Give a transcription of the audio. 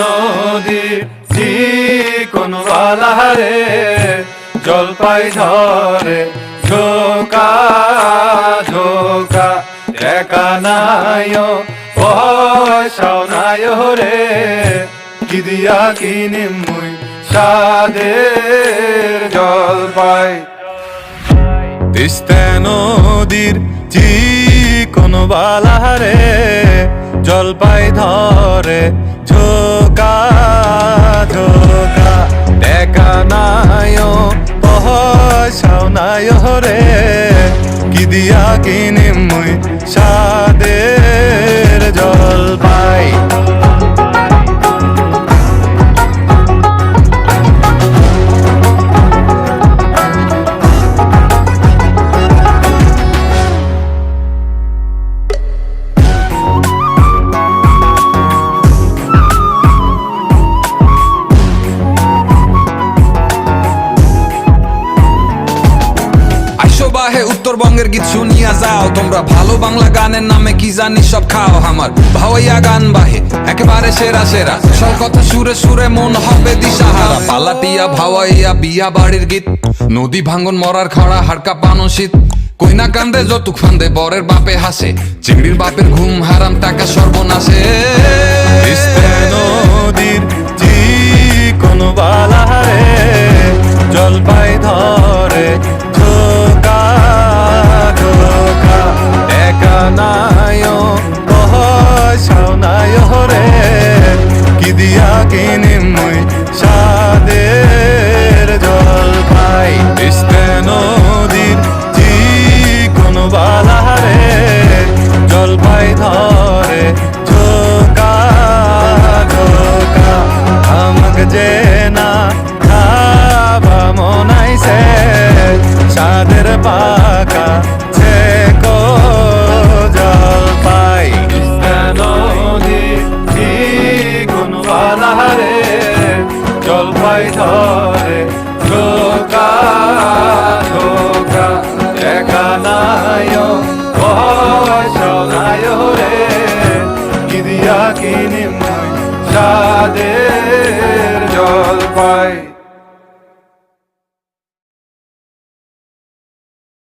নদীর কোন বালারে জলপাই ধরে ঝোকা ঝোকা, একা নাই পয়সাও নাই রে। কি দিয়া কিনে মুই সাদের জলপাই। তিস্তা নদীর কোন বালারে জলপাই ধরে কি দিয়া কিনে বাহে উত্তরবঙ্গের গীত শুনিয়া যাও। তোমরা ভালো বাংলা গানের নামে কি জানি সব খাও আমার। ভাওয়াইয়া গান বাহে, একেবারে সেরা সেরা। সব কথা সুরে সুরে মন হবে দিশাহারা। পালাটিয়া, ভাওয়াইয়া, বিয়া বাড়ির গীত। নদী ভাঙন, মরার খাড়া হাড়কা পানো শীত কইনা কান্দে যতুক ফান্দে, বরের বাপে হাসে। চিংড়ির বাপের ঘুম হারাম পাকা। সে কো জলপাই। নদী কোন বালারে জলপাই ধরে ঝোকা ঝোকা একা নাই নাই রে। দিয়া কিনে সাদের জল পাই